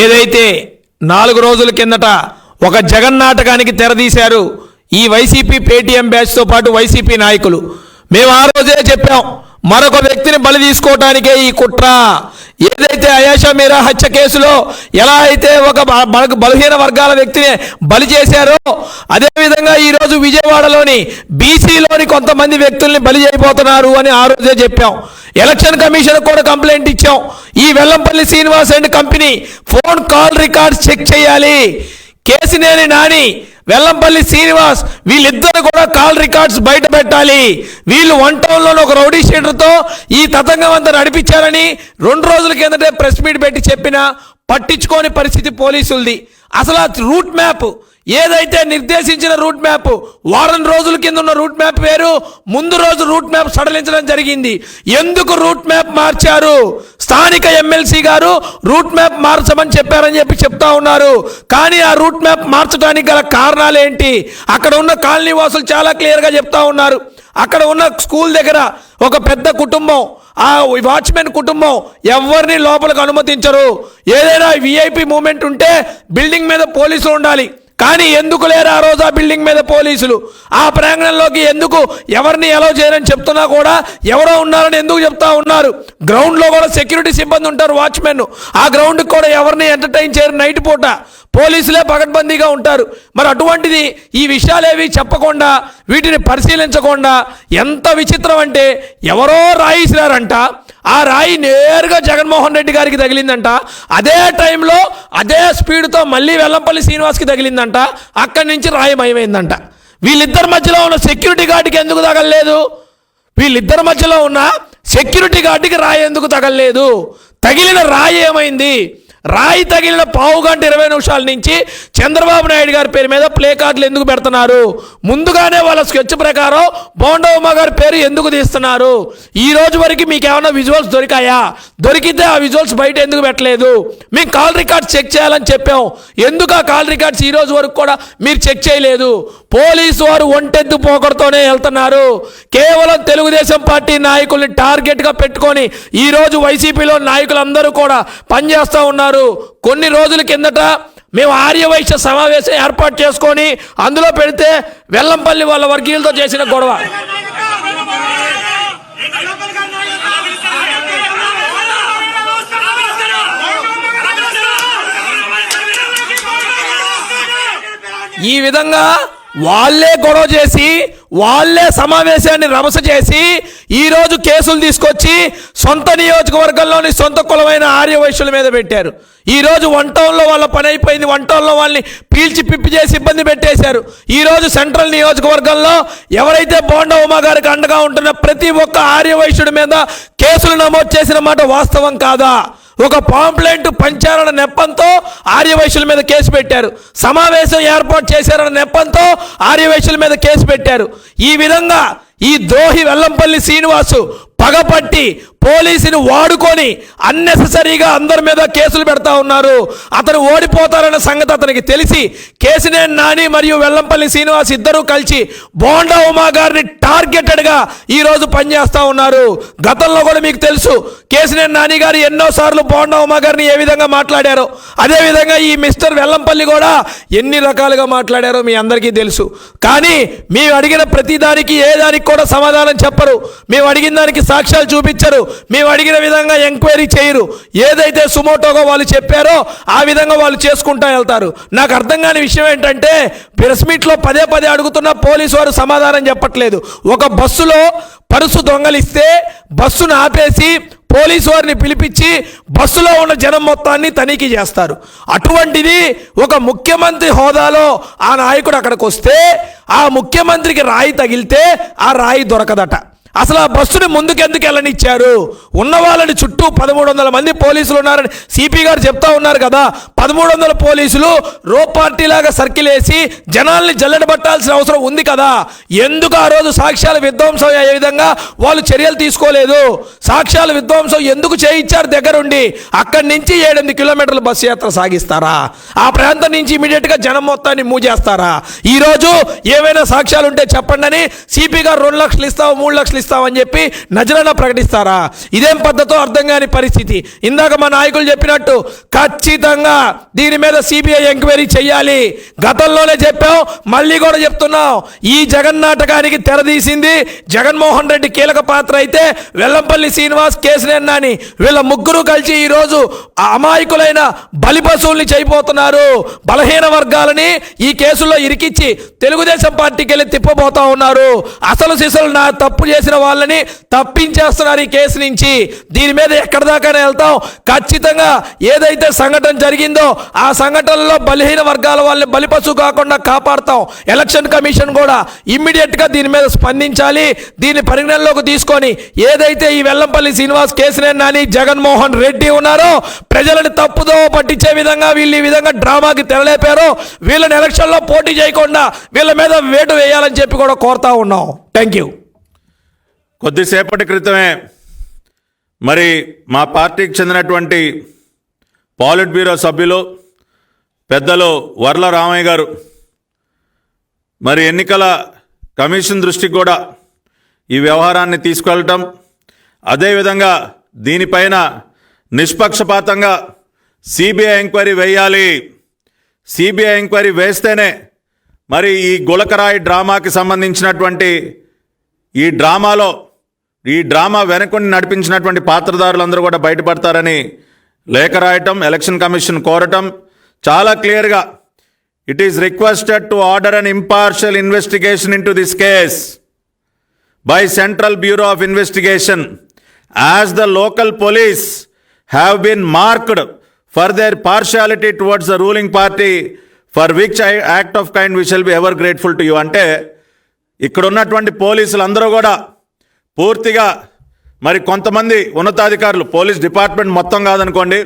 ఏదైతే నాలుగు రోజుల కిందట ఒక జగన్ నాటకానికి తెరదీశారు ఈ వైసీపీ పేటీఎం బ్యాచ్తో పాటు వైసీపీ నాయకులు. మేము ఆ రోజే చెప్పాం మరొక వ్యక్తిని బలి తీసుకోవటానికే ఈ కుట్ర. ఏదైతే అయాషా మీరా హత్య కేసులో ఎలా అయితే ఒక బల- బలహీన వర్గాల వ్యక్తిని బలి చేశారో అదేవిధంగా ఈరోజు విజయవాడలోని బీసీలోని కొంతమంది వ్యక్తుల్ని బలి చేయబోతున్నారు అని ఆ రోజే చెప్పాం. ఎలక్షన్ కమిషన్ కూడా కంప్లైంట్ ఇచ్చాం. ఈ Vellampalli Srinivas and company phone call records check చేయాలి. కేసినేని నాని వెల్లంపల్లి శ్రీనివాస్ వీళ్ళిద్దరు కూడా కాల్ రికార్డ్స్ బయట పెట్టాలి. వీళ్ళు వన్ టౌన్లో ఒక రౌడీ షీటర్తో ఈ తతంగం అంతా నడిపించారని రెండు రోజుల కిందటే ప్రెస్ మీట్ పెట్టి చెప్పినా పట్టించుకోని పరిస్థితి పోలీసులది. అసలు ఆ రూట్ మ్యాప్ ఏదైతే నిర్దేశించిన రూట్ మ్యాప్ వారం రోజుల కింద ఉన్న రూట్ మ్యాప్ వేరు ముందు రోజు రూట్ మ్యాప్ సడలించడం జరిగింది. ఎందుకు రూట్ మ్యాప్ మార్చారు? స్థానిక ఎమ్మెల్సీ గారు రూట్ మ్యాప్ మార్చమని చెప్పారని చెప్పి చెప్తా ఉన్నారు. కానీ ఆ రూట్ మ్యాప్ మార్చడానికి గల కారణాలు ఏంటి? అక్కడ ఉన్న కాలనీ వాసులు చాలా క్లియర్గా చెప్తా ఉన్నారు. అక్కడ ఉన్న స్కూల్ దగ్గర ఒక పెద్ద కుటుంబం ఆ వాచ్మెన్ కుటుంబం ఎవరిని లోపలికి అనుమతించరు. ఏదైనా విఐపి మూమెంట్ ఉంటే బిల్డింగ్ మీద పోలీసులు ఉండాలి. కానీ ఎందుకు లేరు ఆ రోజు ఆ బిల్డింగ్ మీద పోలీసులు? ఆ ప్రాంగణంలోకి ఎందుకు ఎవరిని ఎలా చేయరని చెప్తున్నా కూడా ఎవరో ఉన్నారని ఎందుకు చెప్తా ఉన్నారు? గ్రౌండ్లో కూడా సెక్యూరిటీ సిబ్బంది ఉంటారు వాచ్మెన్ ఆ గ్రౌండ్కి కూడా ఎవరిని ఎంటర్టైన్ చేయరు నైట్ పూట. పోలీసులే పకడ్బందీగా ఉంటారు. మరి అటువంటిది ఈ విషయాలేవి చెప్పకుండా వీటిని పరిశీలించకుండా ఎంత విచిత్రం అంటే ఎవరో రాయిసినారంట. ఆ రాయి నేరుగా జగన్మోహన్ రెడ్డి గారికి తగిలిందంట. అదే టైంలో అదే స్పీడ్తో మళ్ళీ వెల్లంపల్లి శ్రీనివాస్కి తగిలిందంట. అక్కడి నుంచి రాయి మయమైందంట. వీళ్ళిద్దరి మధ్యలో ఉన్న సెక్యూరిటీ గార్డుకి ఎందుకు తగలలేదు? వీళ్ళిద్దరి మధ్యలో ఉన్న సెక్యూరిటీ గార్డుకి రాయి ఎందుకు తగలలేదు? తగిలిన రాయి ఏమైంది? రాయి తగిలిన పావు గంట ఇరవై నిమిషాల నుంచి చంద్రబాబు నాయుడు గారి పేరు మీద ప్లే కార్డులు ఎందుకు పెడుతున్నారు? ముందుగానే వాళ్ళ స్కెచ్ ప్రకారం బోండవమ్మ గారి పేరు ఎందుకు తీస్తున్నారు? ఈ రోజు వరకు మీకు ఏమైనా విజువల్స్ దొరికాయా? దొరికితే ఆ విజువల్స్ బయట ఎందుకు పెట్టలేదు? మేము కాల్ రికార్డ్స్ చెక్ చేయాలని చెప్పాం. ఎందుకు ఆ కాల్ రికార్డ్స్ ఈ రోజు వరకు కూడా మీరు చెక్ చేయలేదు? పోలీసు వారు ఒంటెద్దు పోకడతోనే వెళ్తున్నారు. కేవలం తెలుగుదేశం పార్టీ నాయకుల్ని టార్గెట్గా పెట్టుకొని ఈ రోజు వైసీపీలో నాయకులందరూ కూడా పనిచేస్తూ ఉన్నారు. కొన్ని రోజుల కిందట మేము ఆర్యవైశ్య సమావేశం ఏర్పాటు చేసుకొని అందులో పెడితే వెల్లంపల్లి వాళ్ళ వర్గీయులతో చేసిన గొడవ. ఈ విధంగా వాళ్ళే గొడవ చేసి వాళ్ళే సమావేశాన్ని రమస చేసి ఈరోజు కేసులు తీసుకొచ్చి సొంత నియోజకవర్గంలోని సొంత కులమైన ఆర్యవైశ్యుల మీద పెట్టారు. ఈరోజు వన్ టౌన్లో వాళ్ళ పని అయిపోయింది. వన్ టౌన్లో వాళ్ళని పీల్చి పిప్పి చేసి ఇబ్బంది పెట్టేశారు. ఈరోజు సెంట్రల్ నియోజకవర్గంలో ఎవరైతే బోండా ఉమా గారికి అండగా ఉంటున్న ప్రతి ఒక్క ఆర్యవైశ్యుడి మీద కేసులు నమోదు చేసిన మాట వాస్తవం కాదా? ఒక పాంప్లెంట్ పంచారన్న నెప్పంతో ఆర్యవైశ్యుల మీద కేసు పెట్టారు. సమావేశం ఏర్పాటు చేశారన్న నెప్పంతో ఆర్యవైశ్యుల మీద కేసు పెట్టారు. ఈ విధంగా ఈ ద్రోహి వెల్లంపల్లి శ్రీనివాసు పగపట్టి పోలీసుని వాడుకొని అన్నెసరీగా అందరి మీద కేసులు పెడతా ఉన్నారు. అతను ఓడిపోతారన్న సంగతి అతనికి తెలిసి కేసినే నాని మరియు వెల్లంపల్లి శ్రీనివాస్ ఇద్దరూ కలిసి బోండా ఉమా గారిని టార్గెటెడ్గా ఈరోజు పనిచేస్తూ ఉన్నారు. గతంలో కూడా మీకు తెలుసు కేసినే నాని గారు ఎన్నోసార్లు బోండా ఉమా గారిని ఏ విధంగా మాట్లాడారో. అదేవిధంగా ఈ మిస్టర్ వెల్లంపల్లి కూడా ఎన్ని రకాలుగా మాట్లాడారో మీ అందరికీ తెలుసు. కానీ మేము అడిగిన ప్రతిదానికి ఏ దానికి కూడా సమాధానం చెప్పరు. మేము అడిగిన దానికి సాక్ష్యాలు చూపించరు. మేము అడిగిన విధంగా ఎంక్వైరీ చేయరు. ఏదైతే సుమోటోగా వాళ్ళు చెప్పారో ఆ విధంగా వాళ్ళు చేసుకుంటా వెళ్తారు. నాకు అర్థం కాని విషయం ఏంటంటే ప్రెస్ మీట్లో పదే పదే అడుగుతున్న పోలీసు వారు సమాధానం చెప్పట్లేదు. ఒక బస్సులో పరుసు దొంగలిస్తే బస్సును ఆపేసి పోలీసు వారిని పిలిపించి బస్సులో ఉన్న జనం మొత్తాన్ని తనిఖీ చేస్తారు. అటువంటిది ఒక ముఖ్యమంత్రి హోదాలో ఆ నాయకుడు అక్కడికి వస్తే ఆ ముఖ్యమంత్రికి రాయి తగిలితే ఆ రాయి దొరకదట. అసలు ఆ బస్సుని ముందుకెందుకు వెళ్ళనిచ్చారు? ఉన్న వాళ్ళని చుట్టూ పదమూడు వందల మంది పోలీసులు ఉన్నారని సిపి గారు చెప్తా ఉన్నారు కదా. పదమూడు వందల పోలీసులు రో పార్టీలాగా సర్కిల్ వేసి జనాల్ని జల్లెడబట్టాల్సిన అవసరం ఉంది కదా. ఎందుకు ఆ రోజు సాక్ష్యాల విధ్వంసం అయ్యే విధంగా వాళ్ళు చర్యలు తీసుకోలేదు? సాక్ష్యాల విధ్వంసం ఎందుకు చేయించారు దగ్గరుండి? అక్కడి నుంచి ఏడెనిమిది కిలోమీటర్ల బస్సు యాత్ర సాగిస్తారా? ఆ ప్రాంతం నుంచి ఇమీడియట్గా జనం మొత్తాన్ని మూవ్ చేస్తారా ఈ రోజు సాక్ష్యాలు ఉంటే చెప్పండి అని సిపి గారు రెండు లక్షలు ఇస్తావు మూడు లక్షలు ప్రకటిస్తామని చెప్పి నజరన ప్రకటిస్తారా? ఇదేం పద్ధతో అర్థం కాని పరిస్థితి. ఇందాక మా నాయకులు చెప్పినట్టు ఖచ్చితంగా దీని మీద సిబిఐ ఎంక్వైరీ చేయాలి గతంలోనే చెప్పాం మళ్ళీ కూడా చెప్తున్నాం. ఈ జగన్ నాటకానికి తెరదీసింది జగన్మోహన్ రెడ్డి కీలక పాత్ర అయితే వెల్లంపల్లి శ్రీనివాస్ కేసినేని నాని వీళ్ళ ముగ్గురు కలిసి ఈరోజు అమాయకులైన బలిపశువుల్ని చేయబోతున్నారు. బలహీన వర్గాలని ఈ కేసుల్లో ఇరికిచ్చి తెలుగుదేశం పార్టీకి వెళ్ళి తిప్పబోతా ఉన్నారు. అసలు శిశులు నా తప్పు చేసిన వాళ్ళని తప్పించేస్తున్నారు ఈ కేసు నుంచి. దీని మీద ఎక్కడి దాకానే వెళ్తాం. ఖచ్చితంగా ఏదైతే సంఘటన జరిగిందో ఆ సంఘటనలో బలహీన వర్గాల వాళ్ళని బలిపశు కాకుండా కాపాడుతాం. ఎలక్షన్ కమిషన్ కూడా ఇమ్మీడియట్గా దీని మీద స్పందించాలి. దీన్ని పరిగణనలోకి తీసుకొని ఏదైతే ఈ వెల్లంపల్లి శ్రీనివాస్ కేసునే నాని జగన్మోహన్ రెడ్డి ఉన్నారో ప్రజలను తప్పుదో పట్టించే విధంగా వీళ్ళు ఈ విధంగా డ్రామాకి తెరలేపారో. వీళ్ళని ఎలక్షన్లో పోటీ చేయకుండా వీళ్ళ మీద వేటు వేయాలని చెప్పి కూడా కోరుతా ఉన్నాం. థ్యాంక్ యూ కొద్దిసేపటి క్రితమే మరి మా పార్టీకి చెందినటువంటి పాలిట్ బ్యూరో సభ్యులు పెద్దలు వర్ల రామయ్య గారు మరి ఎన్నికల కమిషన్ దృష్టికి కూడా ఈ వ్యవహారాన్ని తీసుకెళ్ళటం అదేవిధంగా దీనిపైన నిష్పక్షపాతంగా సిబిఐ ఎంక్వైరీ వేయాలి సిబిఐ ఎంక్వైరీ వేస్తేనే మరి ఈ గులకరాయి డ్రామాకి సంబంధించినటువంటి ఈ డ్రామాలో ఈ డ్రామా వెనుకొని నడిపించినటువంటి పాత్రదారులందరూ కూడా బయటపడతారని లేఖ రాయటం ఎలక్షన్ కమిషన్ కోరటం చాలా క్లియర్గా it is requested to order an impartial investigation in this case by Central Bureau of Investigation as the local police have been marked for their partiality towards the ruling party for which I act of kind we shall be ever grateful to you అంటే ఇక్కడ ఉన్నటువంటి పోలీసులు అందరూ కూడా పూర్తిగా మరి కొంతమంది ఉన్నతాధికారులు పోలీస్ డిపార్ట్మెంట్ మొత్తం కాదనుకోండి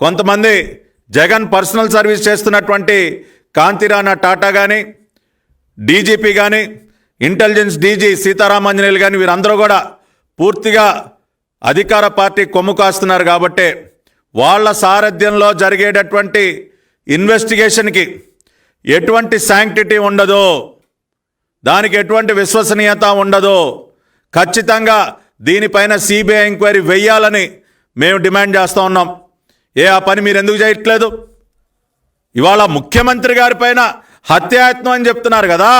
కొంతమంది జగన్ పర్సనల్ సర్వీస్ చేస్తున్నటువంటి కాంతిరాణా టాటా కానీ డీజీపీ కానీ ఇంటెలిజెన్స్ డీజీ సీతారామాంజనేయులు కానీ వీరందరూ కూడా పూర్తిగా అధికార పార్టీ కొమ్ము కాస్తున్నారు కాబట్టే వాళ్ళ సారథ్యంలో జరిగేటటువంటి ఇన్వెస్టిగేషన్కి ఎటువంటి శాంక్టిటీ ఉండదు దానికి ఎటువంటి విశ్వసనీయత ఉండదు ఖచ్చితంగా దీనిపైన సిబిఐ ఎంక్వైరీ వెయ్యాలని మేము డిమాండ్ చేస్తూ ఉన్నాం. ఏ ఆ పని మీరు ఎందుకు చేయట్లేదు? ఇవాళ ముఖ్యమంత్రి గారి పైన హత్యాయత్నం అని చెప్తున్నారు కదా.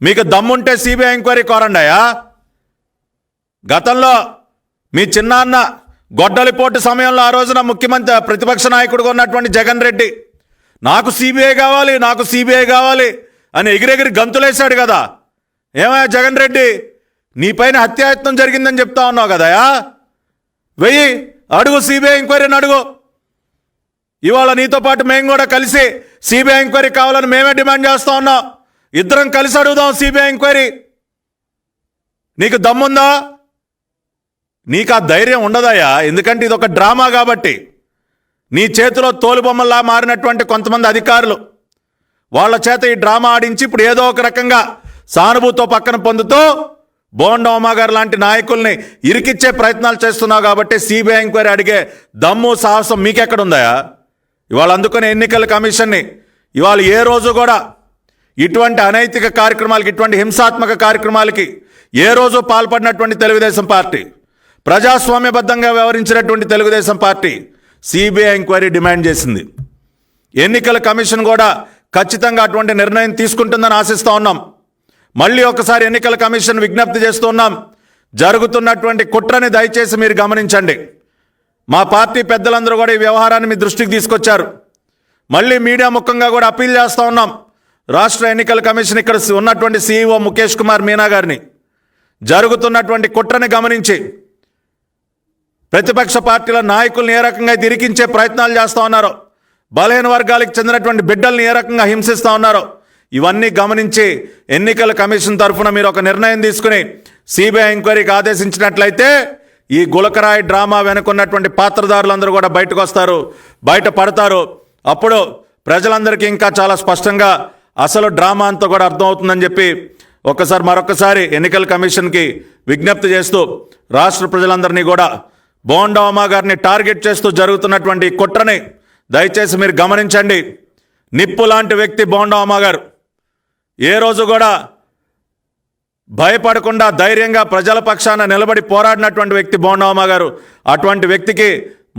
మీకు దమ్ముంటే సిబిఐ ఎంక్వైరీ కోరండాయా గతంలో మీ చిన్నాన్న గొడ్డలిపోటు సమయంలో ఆ రోజున ముఖ్యమంత్రి ప్రతిపక్ష నాయకుడుగా ఉన్నటువంటి జగన్ రెడ్డి నాకు సిబిఐ కావాలి నాకు సిబిఐ కావాలి అని ఎగిరెగిరి గంతులేశాడు కదా. ఏమయ్యా జగన్ రెడ్డి? నీపైన హత్యాయత్నం జరిగిందని చెప్తా ఉన్నావు కదయా వెయ్యి అడుగు సిబిఐ ఎంక్వైరీని అడుగు. ఇవాళ నీతో పాటు మేము కూడా కలిసి సిబిఐ ఎంక్వైరీ కావాలని మేమే డిమాండ్ చేస్తా ఉన్నాం. ఇద్దరం కలిసి అడుగుదాం సిబిఐ ఎంక్వైరీ. నీకు దమ్ముందా? నీకు ఆ ధైర్యం ఉండదయ్యా ఎందుకంటే ఇది ఒక డ్రామా కాబట్టి. నీ చేతిలో తోలుబొమ్మల్లా మారినటువంటి కొంతమంది అధికారులు. వాళ్ళ చేత ఈ డ్రామా ఆడించి ఇప్పుడు ఏదో ఒక రకంగా సానుభూతితో పక్కన పొందుతూ బోండా గారు లాంటి నాయకుల్ని ఇరికిచ్చే ప్రయత్నాలు చేస్తున్నావు కాబట్టి సిబిఐ ఎంక్వైరీ అడిగే దమ్ము సాహసం మీకెక్కడుందయా ఇవాళ అందుకునే ఎన్నికల కమిషన్ని ఇవాళ ఏ రోజు కూడా ఇటువంటి అనైతిక కార్యక్రమాలకి ఇటువంటి హింసాత్మక కార్యక్రమాలకి ఏ రోజు పాల్పడినటువంటి తెలుగుదేశం పార్టీ? ప్రజాస్వామ్యబద్ధంగా వ్యవహరించినటువంటి Telugu Desam party CBI enquiry demand చేసింది. ఎన్నికల కమిషన్ కూడా ఖచ్చితంగా అటువంటి నిర్ణయం తీసుకుంటుందని ఆశిస్తూ ఉన్నాం. మళ్ళీ ఒకసారి ఎన్నికల కమిషన్ విజ్ఞప్తి చేస్తున్నాం. జరుగుతున్నటువంటి కుట్రని దయచేసి మీరు గమనించండి. మా పార్టీ పెద్దలందరూ కూడా ఈ వ్యవహారాన్ని మీ దృష్టికి తీసుకొచ్చారు. మళ్ళీ మీడియా ముఖంగా కూడా అప్పీల్ చేస్తూ ఉన్నాం. రాష్ట్ర ఎన్నికల కమిషన్ ఇక్కడ ఉన్నటువంటి సీఈఓ ముఖేష్ కుమార్ మీనా గారిని. జరుగుతున్నటువంటి కుట్రని గమనించి ప్రతిపక్ష పార్టీల నాయకుల్ని ఏ రకంగా తిరిగించే ప్రయత్నాలు చేస్తూ ఉన్నారో బలహీన వర్గాలకు చెందినటువంటి బిడ్డల్ని ఏ రకంగా హింసిస్తూ ఉన్నారో ఇవన్నీ గమనించి ఎన్నికల కమిషన్ తరఫున మీరు ఒక నిర్ణయం తీసుకుని సిబిఐ ఎంక్వైరీకి ఆదేశించినట్లయితే ఈ గులకరాయి డ్రామా వెనుకున్నటువంటి పాత్రదారులందరూ కూడా బయటకు వస్తారు బయట పడతారు. అప్పుడు ప్రజలందరికీ ఇంకా చాలా స్పష్టంగా అసలు డ్రామా అంతా కూడా అర్థమవుతుందని చెప్పి ఒక్కసారి మరొకసారి ఎన్నికల కమిషన్కి విజ్ఞప్తి చేస్తూ రాష్ట్ర ప్రజలందరినీ కూడా బోండా గారిని టార్గెట్ చేస్తూ జరుగుతున్నటువంటి కుట్రని దయచేసి మీరు గమనించండి. నిప్పు లాంటి వ్యక్తి బోండా గారు. ఏ రోజు కూడా భయపడకుండా ధైర్యంగా ప్రజల పక్షాన నిలబడి పోరాడినటువంటి వ్యక్తి బోండవమ్మ గారు అటువంటి వ్యక్తికి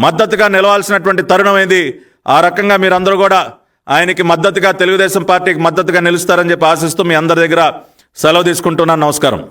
మద్దతుగా నిలవాల్సినటువంటి తరుణం ఇది ఆ రకంగా మీరందరూ కూడా ఆయనకి మద్దతుగా తెలుగుదేశం పార్టీకి మద్దతుగా నిలుస్తారని చెప్పి ఆశిస్తూ మీ అందరి దగ్గర సెలవు తీసుకుంటున్నాను. నమస్కారం.